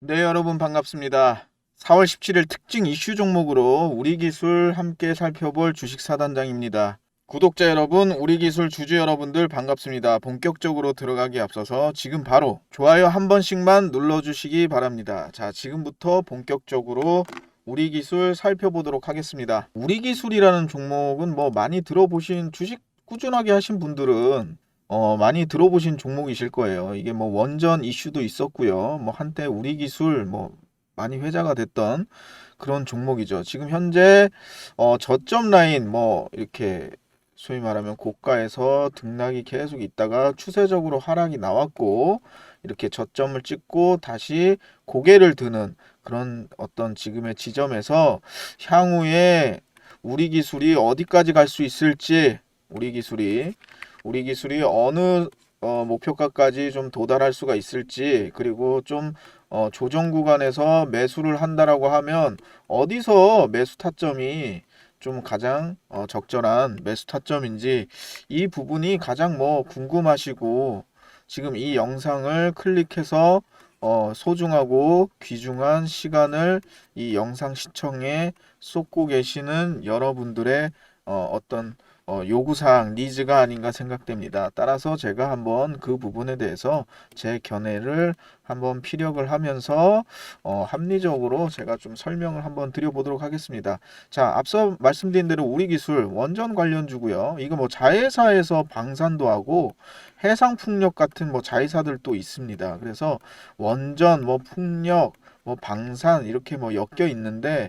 네, 여러분 반갑습니다. 4월 17일 특징 이슈 종목으로 우리 기술 함께 살펴볼 주식 사단장입니다. 구독자 여러분, 우리 기술 주주 여러분들 반갑습니다. 본격적으로 들어가기 앞서서 지금 바로 좋아요 한 번씩만 눌러주시기 바랍니다. 자, 지금부터 본격적으로 우리 기술 살펴보도록 하겠습니다. 우리 기술이라는 종목은 뭐 많이 들어보신 주식 꾸준하게 하신 분들은 어, 많이 들어보신 종목이실 거예요. 이게 뭐 원전 이슈도 있었고요. 뭐 한때 우리 기술 뭐 많이 회자가 됐던 그런 종목이죠. 지금 현재 어, 저점 라인 뭐 이렇게 소위 말하면 고가에서 등락이 계속 있다가 추세적으로 하락이 나왔고 이렇게 저점을 찍고 다시 고개를 드는 그런 어떤 지금의 지점에서 향후에 우리 기술이 어디까지 갈 수 있을지 우리 기술이 우리 기술이 어느 어, 목표가까지 좀 도달할 수가 있을지 그리고 좀 어, 조정 구간에서 매수를 한다라고 하면 어디서 매수 타점이 좀 가장 어, 적절한 매수 타점인지 이 부분이 가장 뭐 궁금하시고 지금 이 영상을 클릭해서 어, 소중하고 귀중한 시간을 이 영상 시청에 쏟고 계시는 여러분들의 어, 어떤 어, 요구사항, 니즈가 아닌가 생각됩니다. 따라서 제가 한번 그 부분에 대해서 제 견해를 한번 피력을 하면서 어, 합리적으로 제가 좀 설명을 한번 드려보도록 하겠습니다. 자, 앞서 말씀드린 대로 우리 기술 원전 관련주고요. 이거 뭐 자회사에서 방산도 하고 해상 풍력 같은 뭐 자회사들도 있습니다. 그래서 원전, 뭐 풍력, 뭐 방산 이렇게 뭐 엮여 있는데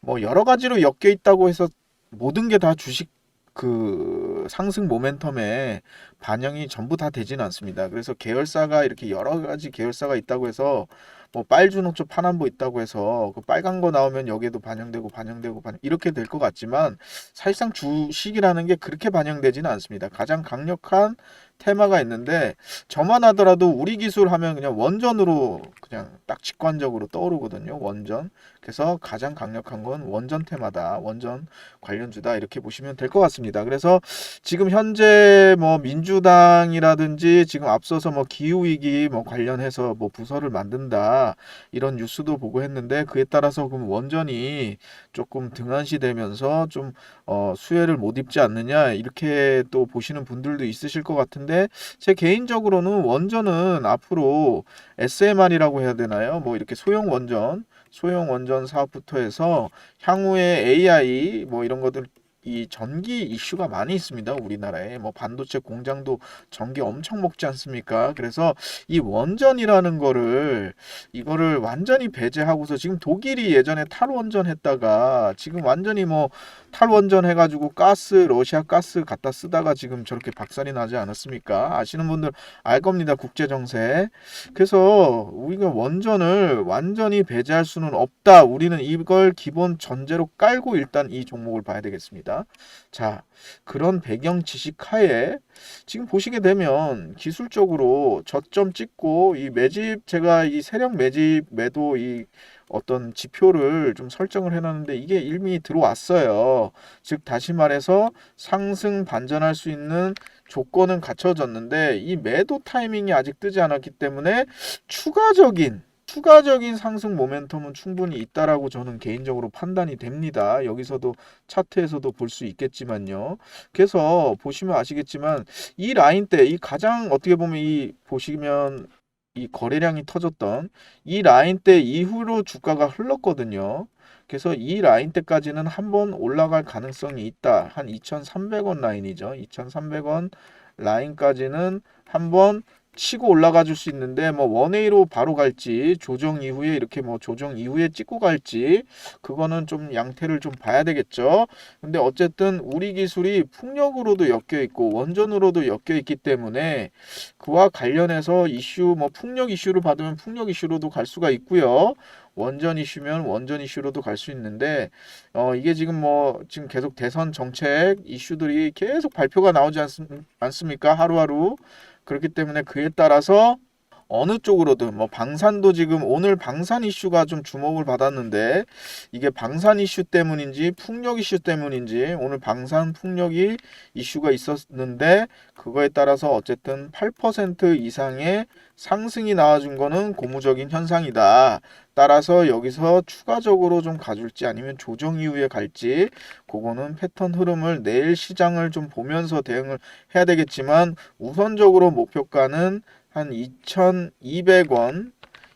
뭐 여러 가지로 엮여 있다고 해서 모든 게 다 주식 그 상승 모멘텀에 반영이 전부 다 되지는 않습니다. 그래서 계열사가 이렇게 여러 가지 계열사가 있다고 해서 뭐 빨주노초 파남보 있다고 해서 그 빨간 거 나오면 여기에도 반영되고 반영되고 반영 이렇게 될 것 같지만 사실상 주식이라는 게 그렇게 반영되지는 않습니다. 가장 강력한 테마가 있는데 저만 하더라도 우리 기술 하면 그냥 원전으로 그냥 딱 직관적으로 떠오르거든요. 원전. 그래서 가장 강력한 건 원전 테마다. 원전 관련주다. 이렇게 보시면 될 것 같습니다. 그래서 지금 현재 뭐 민주당이라든지 지금 앞서서 뭐 기후 위기 뭐 관련해서 뭐 부서를 만든다. 이런 뉴스도 보고 했는데 그에 따라서 그럼 원전이 조금 등한시되면서 좀 어, 수혜를 못 입지 않느냐. 이렇게 또 보시는 분들도 있으실 것 같은데 제 개인적으로는 원전은 앞으로 SMR이라고 해야 되나요? 뭐 이렇게 소형 원전, 소형 원전 사업부터 해서 향후에 AI 뭐 이런 것들 이 전기 이슈가 많이 있습니다. 우리나라에 뭐 반도체 공장도 전기 엄청 먹지 않습니까? 그래서 이 원전이라는 거를 이거를 완전히 배제하고서 지금 독일이 예전에 탈원전 했다가 지금 완전히 뭐 탈원전 해가지고 가스 러시아 가스 갖다 쓰다가 지금 저렇게 박살이 나지 않았습니까? 아시는 분들 알 겁니다. 국제 정세. 그래서 우리가 원전을 완전히 배제할 수는 없다. 우리는 이걸 기본 전제로 깔고 일단 이 종목을 봐야 되겠습니다. 자, 그런 배경 지식 하에 지금 보시게 되면 기술적으로 저점 찍고 이 매집 제가 이 세력 매집 매도 이 어떤 지표를 좀 설정을 해놨는데 이게 이미 들어왔어요. 즉 다시 말해서 상승 반전할 수 있는 조건은 갖춰졌는데 이 매도 타이밍이 아직 뜨지 않았기 때문에 추가적인 추가적인 상승 모멘텀은 충분히 있다라고 저는 개인적으로 판단이 됩니다. 여기서도 차트에서도 볼 수 있겠지만요. 그래서 보시면 아시겠지만 이 라인 때 이 가장 어떻게 보면 이 보시면 이 거래량이 터졌던 이 라인 때 이후로 주가가 흘렀거든요. 그래서 이 라인 때까지는 한번 올라갈 가능성이 있다. 한 2,300원 라인이죠. 2,300원 라인까지는 한번 치고 올라가 줄 수 있는데 뭐 원웨이로 바로 갈지 조정 이후에 이렇게 뭐 조정 이후에 찍고 갈지 그거는 좀 양태를 좀 봐야 되겠죠. 근데 어쨌든 우리 기술이 풍력으로도 엮여 있고 원전으로도 엮여 있기 때문에 그와 관련해서 이슈 뭐 풍력 이슈를 받으면 풍력 이슈로도 갈 수가 있고요. 원전 이슈면 원전 이슈로도 갈 수 있는데 어 이게 지금 뭐 지금 계속 대선 정책 이슈들이 계속 발표가 나오지 않습, 않습니까? 하루하루 그렇기 때문에 그에 따라서 어느 쪽으로든 뭐 방산도 지금 오늘 방산 이슈가 좀 주목을 받았는데 이게 방산 이슈 때문인지 풍력 이슈 때문인지 오늘 방산 풍력이 이슈가 있었는데 그거에 따라서 어쨌든 8% 이상의 상승이 나와준 거는 고무적인 현상이다. 따라서 여기서 추가적으로 좀 가줄지 아니면 조정 이후에 갈지 그거는 패턴 흐름을 내일 시장을 좀 보면서 대응을 해야 되겠지만 우선적으로 목표가는 한 2,200원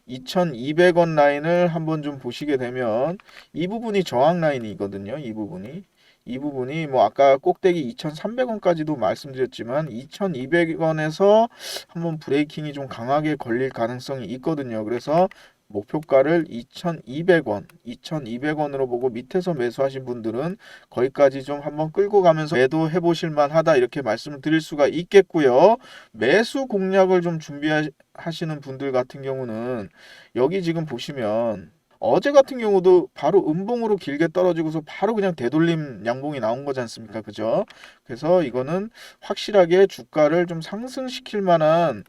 2,200원 라인을 한번 좀 보시게 되면 이 부분이 저항 라인이거든요. 이 부분이 이 부분이 뭐 아까 꼭대기 2,300원까지도 말씀드렸지만 2,200원에서 한번 브레이킹이 좀 강하게 걸릴 가능성이 있거든요. 그래서 목표가를 2,200원, 2,200원으로 보고 밑에서 매수하신 분들은 거기까지 좀 한번 끌고 가면서 매도해 보실 만하다 이렇게 말씀을 드릴 수가 있겠고요. 매수 공략을 좀 준비하시는 분들 같은 경우는 여기 지금 보시면 어제 같은 경우도 바로 음봉으로 길게 떨어지고서 바로 그냥 되돌림 양봉이 나온 거지 않습니까? 그죠? 그래서 이거는 확실하게 주가를 좀 상승시킬 만한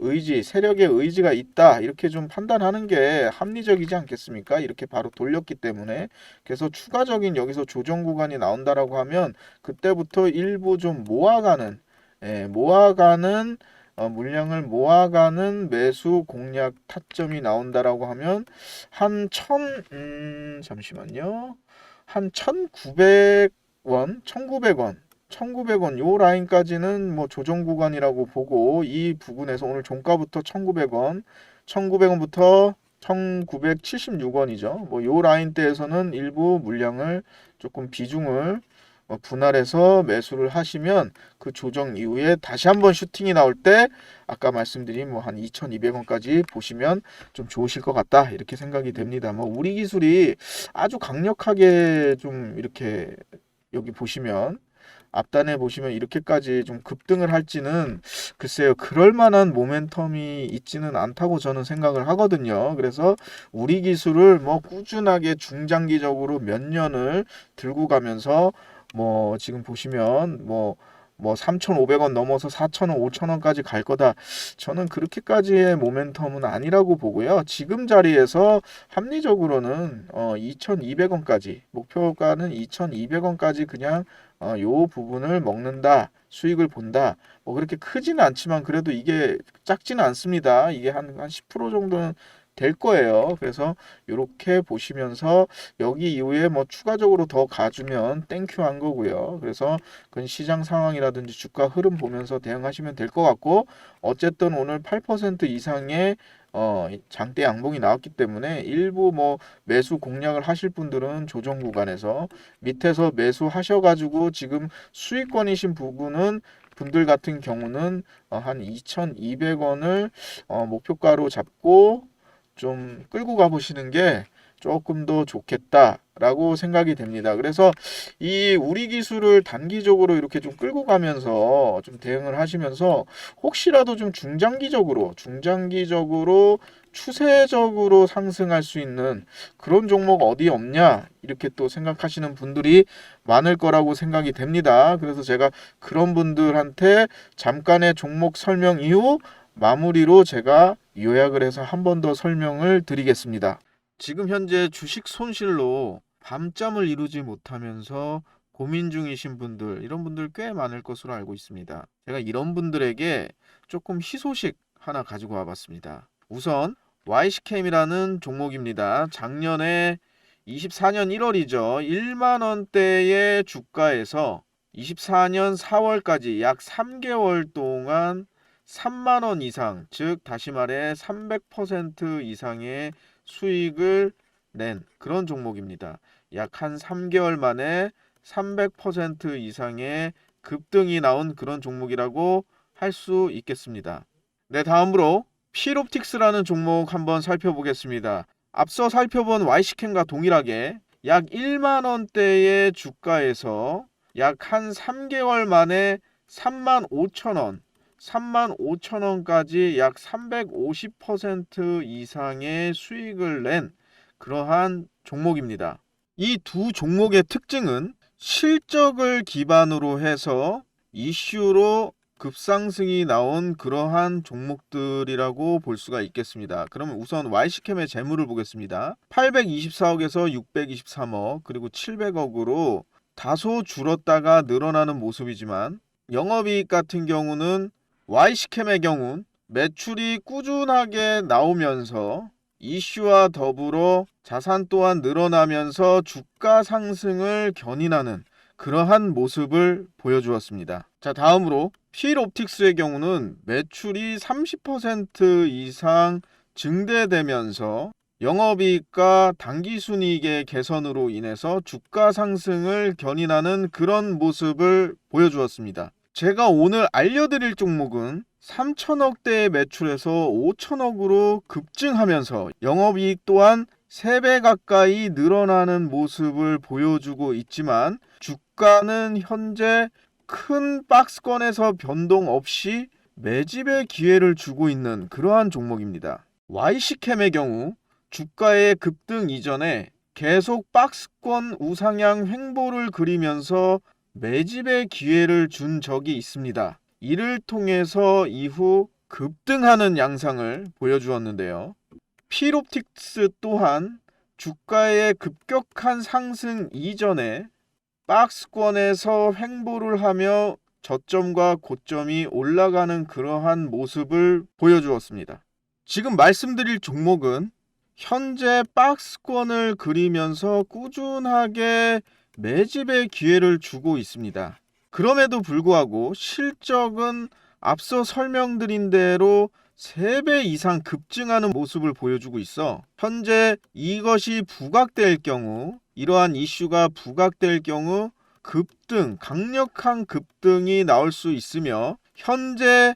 의지, 세력의 의지가 있다. 이렇게 좀 판단하는 게 합리적이지 않겠습니까? 이렇게 바로 돌렸기 때문에. 그래서 추가적인 여기서 조정 구간이 나온다라고 하면 그때부터 일부 좀 모아가는, 예, 모아가는 어, 물량을 모아가는 매수 공략 타점이 나온다라고 하면 한 천, 음, 잠시만요. 한 1,900원, 1,900원, 1,900원 요 라인까지는 뭐 조정 구간이라고 보고 이 부분에서 오늘 종가부터 1,900원, 1,900원부터 1,976원이죠. 뭐 요 라인대에서는 일부 물량을 조금 비중을 어, 분할해서 매수를 하시면 그 조정 이후에 다시 한번 슈팅이 나올 때 아까 말씀드린 뭐 한 2,200원까지 보시면 좀 좋으실 것 같다 이렇게 생각이 됩니다. 뭐 우리 기술이 아주 강력하게 좀 이렇게 여기 보시면 앞단에 보시면 이렇게까지 좀 급등을 할지는 글쎄요 그럴 만한 모멘텀이 있지는 않다고 저는 생각을 하거든요. 그래서 우리 기술을 뭐 꾸준하게 중장기적으로 몇 년을 들고 가면서 뭐 지금 보시면 뭐 뭐 3,500원 넘어서 4,000원, 5,000원까지 갈 거다. 저는 그렇게까지의 모멘텀은 아니라고 보고요. 지금 자리에서 합리적으로는 어 2,200원까지 목표가는 2,200원까지 그냥 어, 요 부분을 먹는다. 수익을 본다. 뭐 그렇게 크지는 않지만 그래도 이게 작지는 않습니다. 이게 한, 한 10% 정도는 될 거예요. 그래서 이렇게 보시면서 여기 이후에 뭐 추가적으로 더 가주면 땡큐 한 거고요. 그래서 그건 시장 상황이라든지 주가 흐름 보면서 대응하시면 될 것 같고 어쨌든 오늘 8% 이상의 어, 장대 양봉이 나왔기 때문에 일부 뭐 매수 공략을 하실 분들은 조정 구간에서 밑에서 매수 하셔가지고 지금 수익권이신 부분은 분들 같은 경우는 어, 한 2,200원을 어, 목표가로 잡고 좀 끌고 가보시는 게 조금 더 좋겠다라고 생각이 됩니다. 그래서 이 우리 기술을 단기적으로 이렇게 좀 끌고 가면서 좀 대응을 하시면서 혹시라도 좀 중장기적으로 중장기적으로 추세적으로 상승할 수 있는 그런 종목 어디 없냐 이렇게 또 생각하시는 분들이 많을 거라고 생각이 됩니다. 그래서 제가 그런 분들한테 잠깐의 종목 설명 이후 마무리로 제가 요약을 해서 한 번 더 설명을 드리겠습니다. 지금 현재 주식 손실로 밤잠을 이루지 못하면서 고민 중이신 분들, 이런 분들 꽤 많을 것으로 알고 있습니다. 제가 이런 분들에게 조금 희소식 하나 가지고 와봤습니다. 우선 YC캠이라는 종목입니다. 작년에 24년 1월이죠. 1만 원대의 주가에서 24년 4월까지 약 3개월 동안 3만 원 이상, 즉 다시 말해 300% 이상의 수익을 낸 그런 종목입니다. 약 한 3개월 만에 300% 이상의 급등이 나온 그런 종목이라고 할 수 있겠습니다. 네, 다음으로 필옵틱스라는 종목 한번 살펴보겠습니다. 앞서 살펴본 YC캠과 동일하게 약 1만 원대의 주가에서 약 한 3개월 만에 3만 5천 원, 3만 5천 원까지 약 350% 이상의 수익을 낸 그러한 종목입니다. 이 두 종목의 특징은 실적을 기반으로 해서 이슈로 급상승이 나온 그러한 종목들이라고 볼 수가 있겠습니다. 그러면 우선 YC캠의 재물을 보겠습니다. 824억에서 623억 그리고 700억으로 다소 줄었다가 늘어나는 모습이지만 영업이익 같은 경우는 YC캠의 경우 매출이 꾸준하게 나오면서 이슈와 더불어 자산 또한 늘어나면서 주가 상승을 견인하는 그러한 모습을 보여주었습니다. 자, 다음으로 필옵틱스의 경우는 매출이 30% 이상 증대되면서 영업이익과 당기순이익의 개선으로 인해서 주가 상승을 견인하는 그런 모습을 보여주었습니다. 제가 오늘 알려드릴 종목은 3천억대의 매출에서 5천억으로 급증하면서 영업이익 또한 3배 가까이 늘어나는 모습을 보여주고 있지만 주가는 현재 큰 박스권에서 변동 없이 매집의 기회를 주고 있는 그러한 종목입니다. YC캠의 경우 주가의 급등 이전에 계속 박스권 우상향 횡보를 그리면서 매집의 기회를 준 적이 있습니다. 이를 통해서 이후 급등하는 양상을 보여주었는데요. 필옵틱스 또한 주가의 급격한 상승 이전에 박스권에서 횡보를 하며 저점과 고점이 올라가는 그러한 모습을 보여주었습니다. 지금 말씀드릴 종목은 현재 박스권을 그리면서 꾸준하게 매집의 기회를 주고 있습니다. 그럼에도 불구하고 실적은 앞서 설명드린 대로 3배 이상 급증하는 모습을 보여주고 있어 현재 이것이 부각될 경우 이러한 이슈가 부각될 경우 급등, 강력한 급등이 나올 수 있으며 현재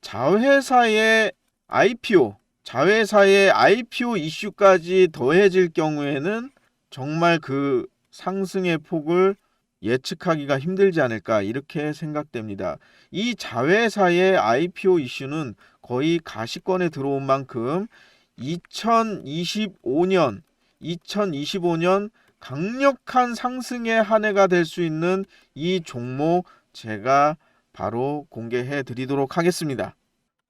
자회사의 IPO, 자회사의 IPO 이슈까지 더해질 경우에는 정말 그 상승의 폭을 예측하기가 힘들지 않을까 이렇게 생각됩니다. 이 자회사의 IPO 이슈는 거의 가시권에 들어온 만큼 2025년 2025년 강력한 상승의 한 해가 될 수 있는 이 종목 제가 바로 공개해 드리도록 하겠습니다.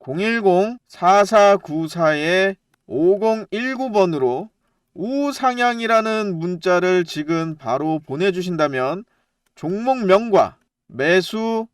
010-4494의 5019번으로 우상향이라는 문자를 지금 바로 보내주신다면 종목명과 매수,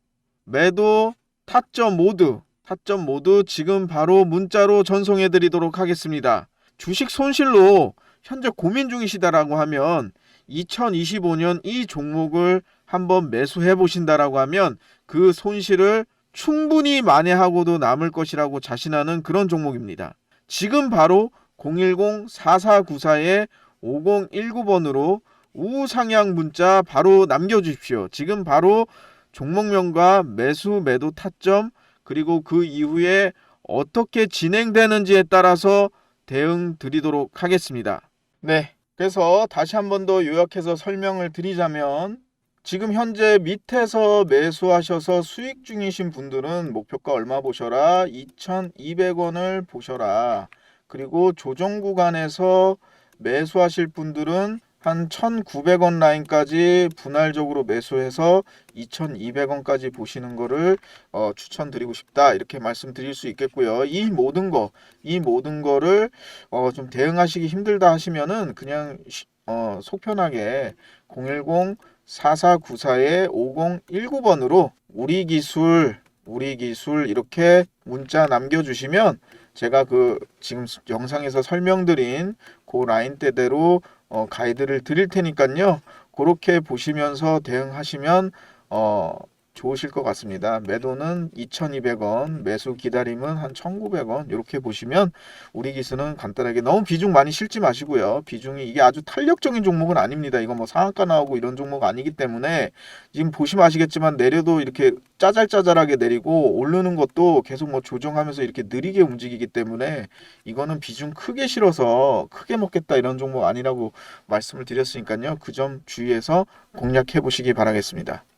매도, 타점 모두, 타점 모두 지금 바로 문자로 전송해 드리도록 하겠습니다. 주식 손실로 현재 고민 중이시다라고 하면 2025년 이 종목을 한번 매수해 보신다라고 하면 그 손실을 충분히 만회하고도 남을 것이라고 자신하는 그런 종목입니다. 지금 바로 010-4494의 5019번으로 우상향 문자 바로 남겨주십시오. 지금 바로 종목명과 매수 매도 타점 그리고 그 이후에 어떻게 진행되는지에 따라서 대응 드리도록 하겠습니다. 네. 그래서 다시 한 번 더 요약해서 설명을 드리자면 지금 현재 밑에서 매수하셔서 수익 중이신 분들은 목표가 얼마 보셔라 2200원을 보셔라 그리고 조정 구간에서 매수하실 분들은 한 1,900원 라인까지 분할적으로 매수해서 2,200원까지 보시는 거를 어, 추천드리고 싶다 이렇게 말씀드릴 수 있겠고요. 이 모든 거, 이 모든 거를 어, 좀 대응하시기 힘들다 하시면은 그냥 시- 어, 속편하게 010 4494의 5019번으로 우리 기술 우리 기술 이렇게 문자 남겨주시면 제가 그 지금 영상에서 설명드린 그 라인대대로 어, 가이드를 드릴 테니까요. 그렇게 보시면서 대응하시면 어, 좋으실 것 같습니다. 매도는 2,200원, 매수 기다림은 한 1,900원 이렇게 보시면 우리 기수는 간단하게 너무 비중 많이 실지 마시고요. 비중이 이게 아주 탄력적인 종목은 아닙니다. 이거 뭐 상한가 나오고 이런 종목 아니기 때문에 지금 보시면 아시겠지만 내려도 이렇게 짜잘짜잘하게 내리고 오르는 것도 계속 뭐 조정하면서 이렇게 느리게 움직이기 때문에 이거는 비중 크게 실어서 크게 먹겠다 이런 종목 아니라고 말씀을 드렸으니까요. 그 점 주의해서 공략해 보시기 바라겠습니다.